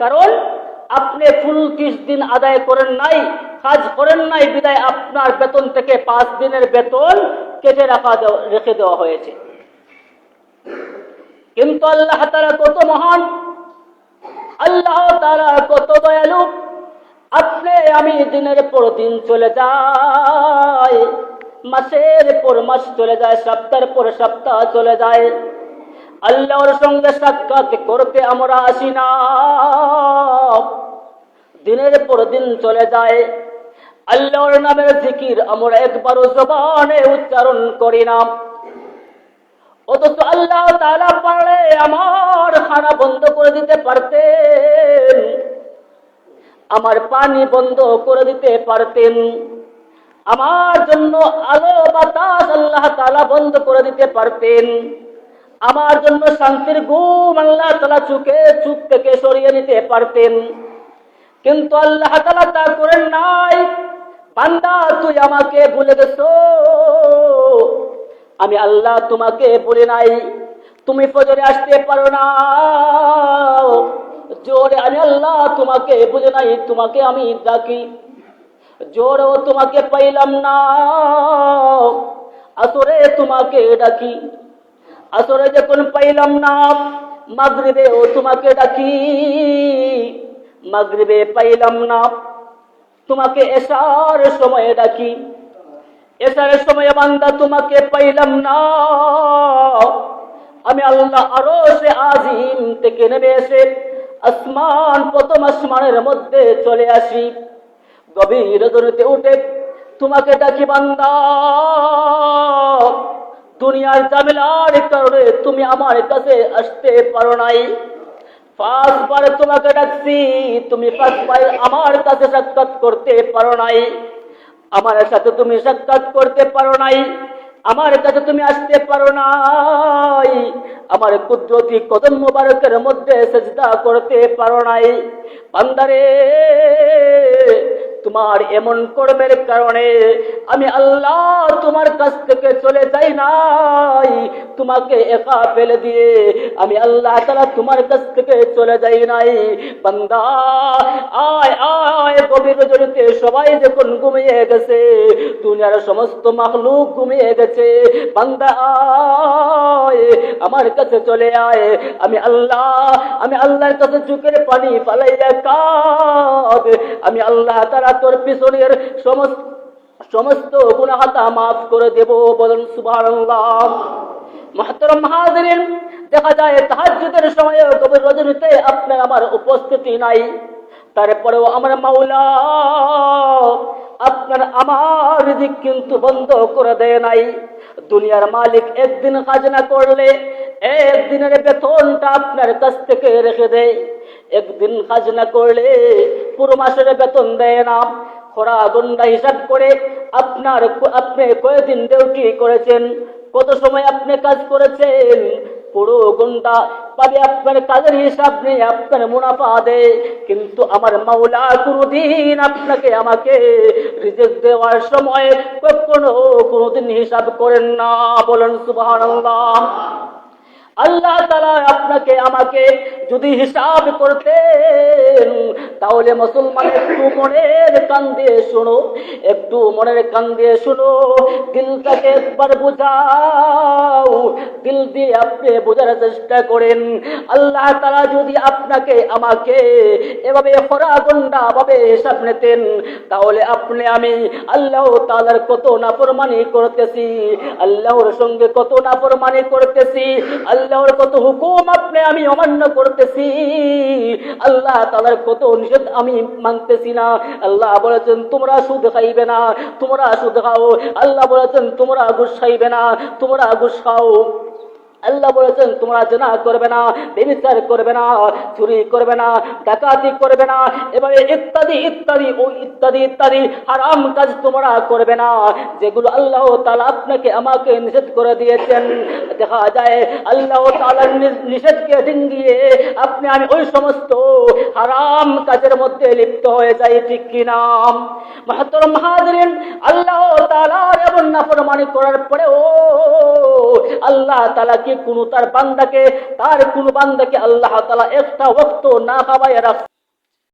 কারণ আপনি ফুল ত্রিশ দিন আদায় করেন নাই, কাজ করেন নাই, বিদায় আপনার বেতন থেকে পাঁচ দিনের বেতন কেটে রাখা রেখে দেওয়া হয়েছে। কিন্তু আল্লাহ তারা কত মহান, আল্লাহ তারা কত দয়ালু। আপনি আমি দিনের পর দিন চলে যায় মাসের পর মাস চলে যায়, সপ্তাহের পর সপ্তাহ চলে যায়। আল্লাহর সঙ্গে সাক্ষাৎ করতে আমরা আসি না। দিনের পর দিন চলে যায়। আল্লাহর নামের জিকির আমরা একবারও জবানে উচ্চারণ করি না। অথচ আল্লাহ তাআলা পারলে আমার খানা বন্ধ করে দিতে পারতেন। আমার পানি বন্ধ করে দিতে পারতেন। আমার জন্য আলো বাতাস আল্লাহ তালা বন্ধ করে দিতে পারতেন। আমার জন্য শান্তির ঘুম আল্লাহ তালা চুকে, চুপ থেকে সরিয়ে নিতে পারতেন। কিন্তু আল্লাহ তালা তা করেন নাই। বান্দা, তুই আমাকে ভুলে গেছো। আমি আল্লাহ তোমাকে বলি নাই। তুমি ফজরে আসতে পারো না। জোরে আমি আল্লাহ তোমাকে বুঝে নাই, তোমাকে আমি ডাকি। জোরেও তোমাকে পাইলাম না। আসরে তোমাকে ডাকি। আসরে যখন পাইলাম না, মাগরিবে ও তোমাকে ডাকি। মাগরিবে পাইলাম না, তোমাকে এসার সময়ে ডাকি। এসার সময়ে বান্দা তোমাকে পাইলাম না। আমি আল্লাহ আরও সে আজিম থেকে নেমে এসে আসমান, প্রথম আসমানের মধ্যে চলে আসি। গভীর দরিতে উঠে তোমাকে ডাকি বান্দা। দুনিয়ার জামেলার কারণে তুমি আমার কাছে আসতে পারো নাই। পাঁচবার তোমাকে ডাকছি, তুমি পাঁচবার আমার কাছে সাক্ষাৎ করতে পারো নাই। আমার সাথে তুমি সাক্ষাৎ করতে পারো নাই। আমার কাছে তুমি আসতে পারো নাই। আমার কুদরতি কদম মোবারকের মধ্যে সেজদা করতে পারো নাই। বান্দারে তোমার এমন কর্মের কারণে আমি আল্লাহ তোমার কাছ থেকে চলে যাই নাই। তোমাকে একা ফেলে দিয়ে আমি আল্লাহ তালা তোমার কাছ থেকে চলে যাই নাই। বান্দা, আয় আয় গভীর জড়িতে সবাই যখন ঘুমিয়ে গেছে, দুনিয়ার সমস্ত মাখলুক ঘুমিয়ে গেছে। বান্দা, আয় আমার কাছে চলে আয়। আমি আল্লাহ, আমি আল্লাহর কাছে চুকের পানি ফালাইয়া কাঁদ আমি আল্লাহ তারা তোর পিছনের সমস্ত সমস্ত গুণাহাতা মাফ করে দেব, বলেন সুবহানাল্লাহ। মহতরম হাজিরিন, দেখা যায় তাহাজ্জুদের সময়ে গভীর রজনীতে আপনার আমার উপস্থিতি নাই। তারপরেও আমার মাওলা আপনার আমার দিক কিন্তু বন্ধ করে দেয় নাই। দুনিয়ার মালিক একদিন কাজ না করলে, একদিনের বেতনটা আপনার কাছ থেকে রেখে দেয়। একদিন কাজ না করলে পুরো মাসের বেতন দেয় না। খরা গন্ডা হিসাব করে আপনার আপনি কয়েকদিন ডিউটি করেছেন, কত সময় আপনি কাজ করেছেন, পুরো ঘণ্টা পাবে আপনার কাজের হিসাব নেই আপনার মুনাফা দেয়। কিন্তু আমার মাওলা কোনোদিন আপনাকে আমাকে রিজেক্ট দেওয়ার সময় কখনো কোনোদিন হিসাব করেন না বলেন সুবাহ আল্লাহ তালা আপনাকে আমাকে যদি হিসাব করতেন তাহলে মুসলমান একটু মনের কান দিয়ে শুনো, একটু মনের কান দিয়ে শুনো, দিলটাকে একবার বোঝাও, দিল দিয়ে আপনি বোঝার চেষ্টা করেন। আল্লাহ তারা যদি আপনাকে, আমাকে এভাবে খরা গন্ডা ভাবে হিসাব নিতেন, তাহলে আপনি আমি আল্লাহ তালার কত নাফরমানি করতেছি, আল্লাহর সঙ্গে কত নাফরমানি করতেছি, আল্লাহর কত হুকুম আপনি আমি অমান্য করতেছি। আল্লাহ তালার কত নিষেধ আমি মানতেছি না। আল্লাহ বলেছেন, তোমরা সুদ খাইবে না, তোমরা সুদ খাও। আল্লাহ বলেছেন, তোমরা ঘুষ খাইবে না, তোমরা ঘুষ খাও। আল্লাহ বলেছেন, তোমরা জেনা করবে না, বেবিচার করবে না, চুরি করবে না, ডাকাতি করবে না এবারে ইত্যাদি ইত্যাদি, ও ইত্যাদি ইত্যাদি হারাম কাজ তোমরা করবে না, যেগুলো আল্লাহ তালা আপনাকে, আমাকে নিষেধ করে দিয়েছেন। দেখা যায়, আল্লাহ তালার নিষেধকে ডিঙ্গিয়ে আপনি, আমি ওই সমস্ত হারাম কাজের মধ্যে লিপ্ত হয়ে যাই, ঠিক কিনা মাহাতর মাহাজরিন আল্লাহ তালার এমন নাফরমানি করার পরেও আল্লাহ তালা কি কি কোনো তার বান্দাকে তার কোনো বান্দাকে আল্লাহ তালা একটা ওক্ত না খাওয়াই রাখ